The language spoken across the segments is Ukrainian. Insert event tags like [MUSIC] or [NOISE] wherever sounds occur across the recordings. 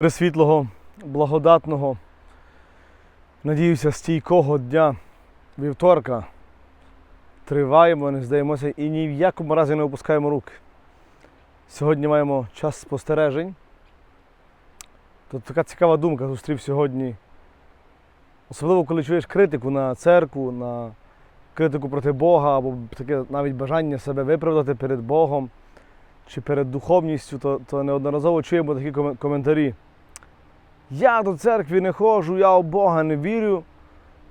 Пресвітлого, благодатного, надіюся, стійкого дня вівторка. Триваємо, не здаємося і ні в якому разі не опускаємо руки. Сьогодні маємо час спостережень. Тут така цікава думка зустрів сьогодні. Особливо, коли чуєш критику на церкву, на критику проти Бога, або таке навіть бажання себе виправдати перед Богом чи перед духовністю, то, то неодноразово чуємо такі коментарі. Я до церкви не ходжу, я у Бога не вірю,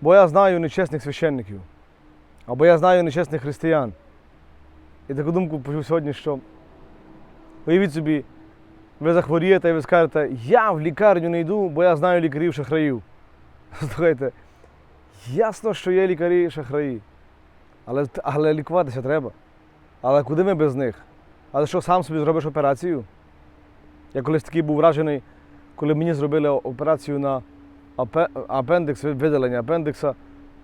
бо я знаю нечесних священників. Або я знаю нечесних християн. І таку думку почув сьогодні, що уявіть собі, ви захворієте і ви скажете, я в лікарню не йду, бо я знаю лікарів шахраїв. [LAUGHS] Слухайте, ясно, що є лікарі шахраї. Але, але лікуватися треба. Але куди ми без них? Але що сам собі зробиш операцію? Я колись такий був вражений, коли мені зробили операцію на апе- апендикс, видалення апендикса,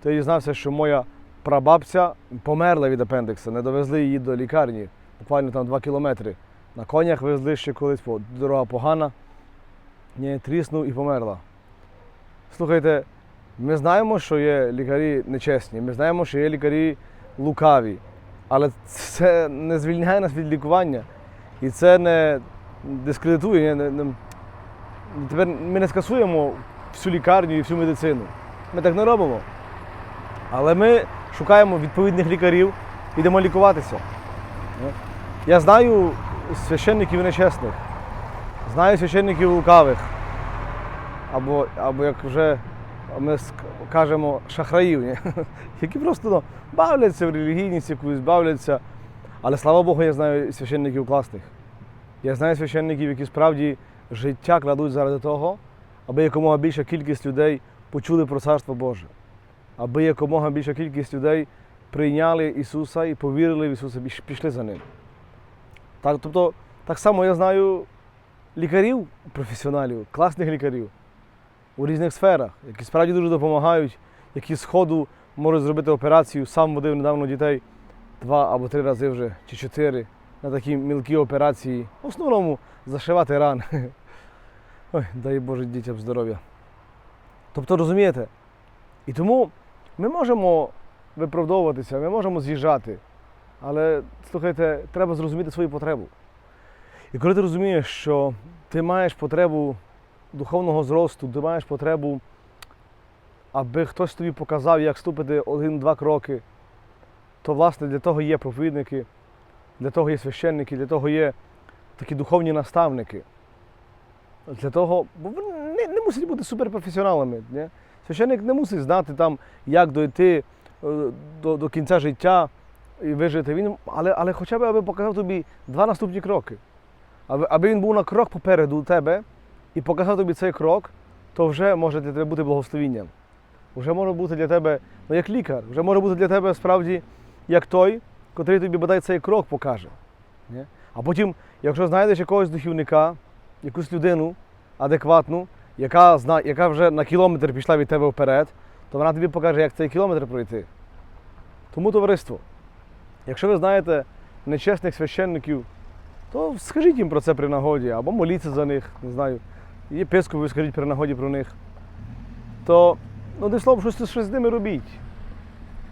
то я дізнався, що моя прабабця померла від апендикса, не довезли її до лікарні, буквально там 2 кілометри. На конях везли ще колись, дорога погана. Ні, тріснув і померла. Слухайте, ми знаємо, що є лікарі нечесні, ми знаємо, що є лікарі лукаві, але це не звільняє нас від лікування. І це не дискредитує. Не, не, тепер ми не скасуємо всю лікарню і всю медицину. Ми так не робимо. Але ми шукаємо відповідних лікарів, йдемо лікуватися. Я знаю священників нечесних, знаю священників лукавих, або, або як вже ми кажемо, шахраїв, ні? [LAUGHS] які просто ну, бавляться в релігійність якусь, бавляться. Але слава Богу, я знаю священників класних. Я знаю священників, які справді життя кладуть заради того, аби якомога більша кількість людей почули про Царство Боже, аби якомога більша кількість людей прийняли Ісуса і повірили в Ісуса, і пішли за Ним. Так, тобто, так само я знаю лікарів, професіоналів, класних лікарів у різних сферах, які справді дуже допомагають, які з ходу можуть зробити операцію. Сам водив недавно дітей два або три рази вже, чи чотири на такі мілкі операції. В основному зашивати рани. [LAUGHS] Ой, дай Боже дітям здоров'я. Тобто, розумієте? І тому ми можемо виправдовуватися, ми можемо з'їжджати. Але слухайте, треба зрозуміти свою потребу. І коли ти розумієш, що ти маєш потребу духовного зросту, ти маєш потребу, аби хтось тобі показав, як ступити один-два кроки, то власне для того є проповідники, для того є священники, для того є такі духовні наставники. Для того, бо вони не, не мусять бути суперпрофесіоналами. Ні? Священник не мусить знати там, як дойти е, до, до кінця життя і вижити. Він, але, але хоча б аби показав тобі два наступні кроки. Аби, аби він був на крок попереду тебе і показав тобі цей крок, то вже може для тебе бути благословінням. Вже може бути для тебе, ну як лікар, вже може бути для тебе справді як той, котрий тобі бодай цей крок покаже. А потім, якщо знайдеш якогось духівника, якусь людину адекватну, яка, яка вже на кілометр пішла від тебе вперед, то вона тобі покаже, як цей кілометр пройти. Тому товариство, якщо ви знаєте нечесних священників, то скажіть їм про це при нагоді, або моліться за них, не знаю. Єпископу скажіть при нагоді про них. То, ну, одним словом, щось, щось з ними робіть.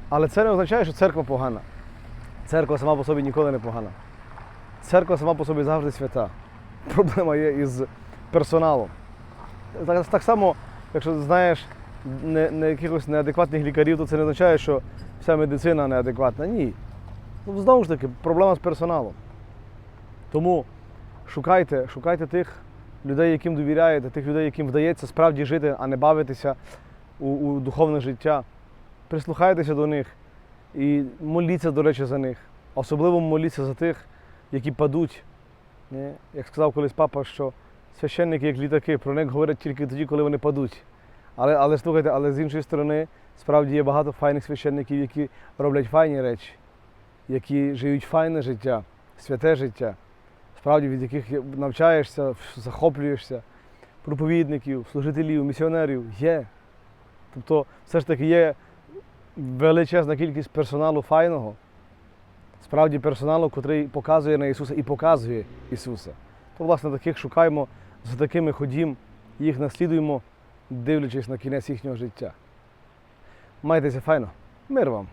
Але це не означає, що церква погана. Церква сама по собі ніколи не погана. Церква сама по собі завжди свята. [LAUGHS] Проблема є із персоналом. Так, так само, якщо знаєш не, не якихось неадекватних лікарів, то це не означає, що вся медицина неадекватна. Ні. Ну, знову ж таки, проблема з персоналом. Тому шукайте, шукайте тих людей, яким довіряєте, тих людей, яким вдається справді жити, а не бавитися у, у духовне життя. Прислухайтеся до них і моліться, до речі, за них. Особливо моліться за тих, які падуть. Як сказав колись папа, що священники як літаки, про них говорять тільки тоді, коли вони падуть. Але, але слухайте, але з іншої сторони, справді є багато файних священників, які роблять файні речі, які живуть файне життя, святе життя, справді від яких навчаєшся, захоплюєшся, проповідників, служителів, місіонерів є. Тобто, все ж таки є величезна кількість персоналу файного, справді персоналу, котрий показує на Ісуса і показує Ісуса. То, власне, таких шукаємо, За такими ходім, їх наслідуємо, дивлячись на кінець їхнього життя. Майтеся файно. Мир вам!